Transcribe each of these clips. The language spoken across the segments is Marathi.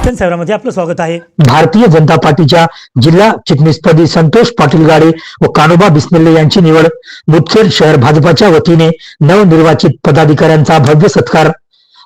दर्शन सेवरामध्ये आपलं स्वागत आहे. भारतीय जनता पार्टीच्या जिल्हा चिटणीसपदी संतोष पाटील गाडे व कानोबा बिस्मिल्ले यांची निवड मुदखेड शहर भाजपाच्या वतीने नवनिर्वाचित पदाधिकाऱ्यांचा भव्य सत्कार.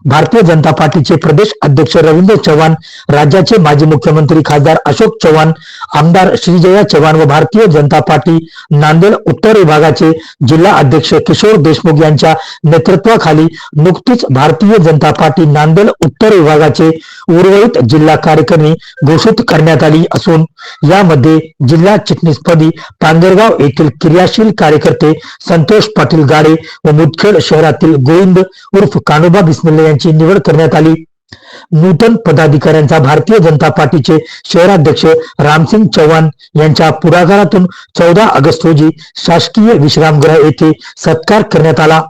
भारतीय जनता पार्टीचे प्रदेश अध्यक्ष रवींद्र चव्हाण राज्याचे माजी मुख्यमंत्री खासदार अशोक चव्हाण आमदार श्रीजया चव्हाण व भारतीय जनता पार्टी नांदेड उत्तर विभागाचे जिल्हा अध्यक्ष किशोर देशमुख यांच्या नेतृत्वाखाली नुकतीच भारतीय जनता पार्टी नांदेड उत्तर विभागाचे उर्वरित जिल्हा कार्यकारिणी घोषित करण्यात आली असून यामध्ये जिल्हा चिटणीसपदी पांगरगाव येथील क्रियाशील कार्यकर्ते संतोष पाटील गाडे व मुदखेड शहरातील गोविंद उर्फ कानोबा बिस्मिल्ले यांची निवड करण्यात आली. नूतन पदाधिकाऱ्यांचा भारतीय जनता पार्टीचे शहराध्यक्ष रामसिंग चव्हाण यांच्या पुढाकारातून चौदा ऑगस्ट रोजी शासकीय विश्रामगृह येथे सत्कार करण्यात आला.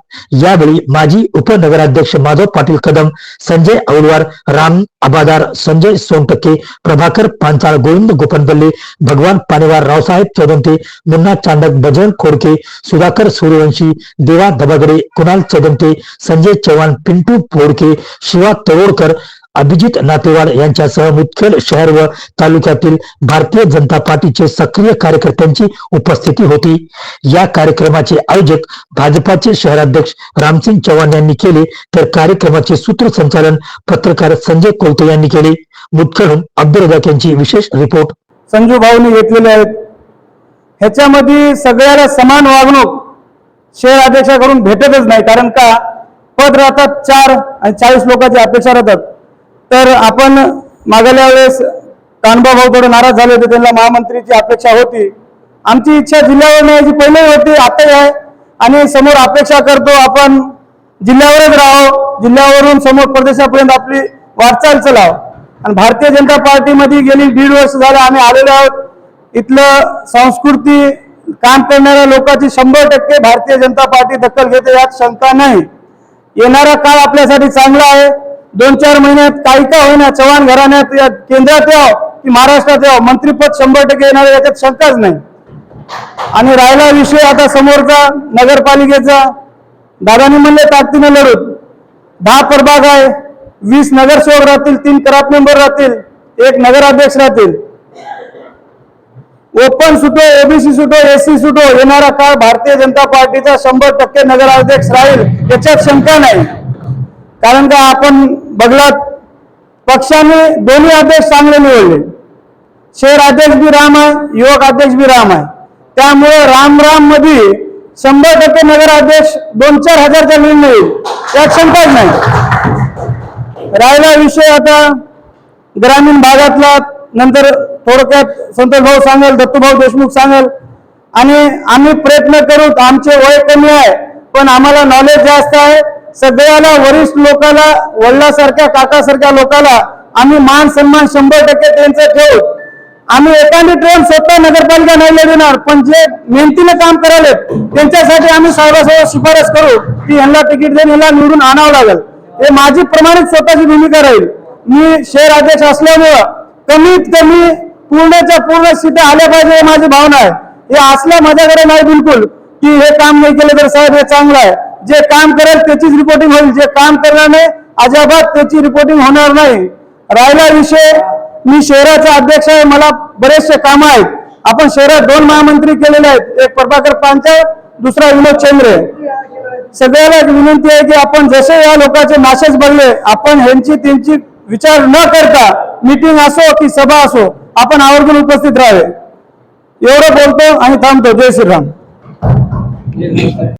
यावेळी माजी उपनगराध्यक्ष माधव पाटील कदम संजय औलवार राम आबादार संजय सोनटक्के प्रभाकर पांचाळ गोविंद गोपनपल्ले भगवान पानेवार रावसाहेब चौदंते मुन्ना चांडक बजरंग खोडके सुधाकर सूर्यवंशी देवा दबागडे कुणाल चौदंते संजय चव्हाण पिंटू पोडके शिवा तरोडकर अभिजित नातेवाड यांच्यासह मुदखेड शहर व तालुक्यातील भारतीय जनता पार्टीचे सक्रिय कार्यकर्त्यांची उपस्थिती होती. या कार्यक्रमाचे आयोजक भाजपाचे शहराध्यक्ष रामसिंग चव्हाण यांनी केले तर कार्यक्रमाचे सूत्रसंचालन पत्रकार संजय कोलते यांनी केले. मुदखेडून अब्दुल यांची विशेष रिपोर्ट. संजू भाऊनी घेतलेले आहेत. ह्याच्यामध्ये सगळ्याला समान वागणूक शहर अध्यक्षाकडून भेटतच नाही. कारण का? पद राहतात चार आणि चाळीस लोकांची अपेक्षा राहतात. तर आपण मागल्या वेळेस कानबा भाऊ थोडे नाराज झाले होते. त्यांना महामंत्रीची अपेक्षा होती. आमची इच्छा जिल्ह्यावर न्यायची पहिलेही होती आताही आहे. आणि समोर अपेक्षा करतो आपण जिल्ह्यावरच राहो. जिल्ह्यावरून समोर प्रदेशापर्यंत आपली वाटचाल चलाव. आणि भारतीय जनता पार्टीमध्ये गेली दीड वर्ष झालं आम्ही आलेलो आहोत. इथलं संस्कृती काम करणाऱ्या लोकांची शंभर टक्के भारतीय जनता पार्टी दखल घेते यात शंका नाही. येणारा काळ आपल्यासाठी चांगला आहे. दोन चार महिन्यात काही का होईना चव्हाण घराण्यात या केंद्रात यावं की महाराष्ट्रात यावं. मंत्रीपद शंभर टक्के येणार याच्यात शंकाच नाही. आणि राहिला विषय आता समोरचा नगरपालिकेचा. दादानी म्हणले ताकदीने लढूत दहा प्रभाग आहे वीस नगरसेवक राहतील तीन क्राफ्ट मेंबर राहतील एक नगराध्यक्ष राहतील. ओपन सुटो ओबीसी सुटो एससी सुटो येणारा काळ भारतीय जनता पार्टीचा शंभर टक्के नगराध्यक्ष राहील याच्यात शंका नाही. कारण का आपण बघलात पक्षाने दोन्ही अध्यक्ष चांगले निवडले. शहर अध्यक्ष बी राम आहे युवक अध्यक्ष बी राम आहे. त्यामुळे राम राममध्ये शंभर टक्के नगराध्यक्ष दोन चार हजारचा निर्णय येईल. यात शंकाच नाही. राहिला विषय आता ग्रामीण भागातला नंतर थोडक्यात संतोष भाऊ सांगेल दत्तूभाऊ देशमुख सांगेल. आणि आम्ही प्रयत्न करू आमचे वय कमी आहे पण आम्हाला नॉलेज जास्त आहे. सगळ्याला वरिष्ठ लोकाला वडिलासारख्या काकासारख्या लोकाला आम्ही मान सन्मान शंभर टक्के त्यांचं ठेवू. आम्ही एखादी ट्रेन स्वतः नगरपालिका नाही लढवणार पण जे मेहनतीने काम करायले त्यांच्यासाठी आम्ही साहेबासोबत शिफारस करू की यांना तिकीट देऊन यांना निवडून आणावं लागेल. हे माझी प्रमाणित स्वतःची भूमिका राहील. मी शहर अध्यक्ष असल्यामुळं कमीत कमी पूर्णच्या पूर्ण सीटा आल्या पाहिजे हे माझी भावना आहे. हे असल्या माझ्याकडे नाही बिलकुल की हे काम नाही केलं तर साहेब हे चांगलं आहे. जे काम करेल त्याचीच रिपोर्टिंग होईल. जे काम करणार नाही अजाबात त्याची रिपोर्टिंग होणार नाही. राहिला विषय मी शहराचा अध्यक्ष आहे मला बरेचसे काम आहेत. आपण शहरात दोन महामंत्री केलेले आहेत एक प्रभाकर पांचाळ दुसरा विनोद चंद्रे. सगळ्याला एक विनंती आहे की आपण जसे या लोकांचे मॅसेज बनले आपण ह्यांची त्यांची विचार न करता मीटिंग असो की सभा असो आपण आवर्जून उपस्थित राहावे. एवढं बोलतो आणि थांबतो. जय श्रीराम.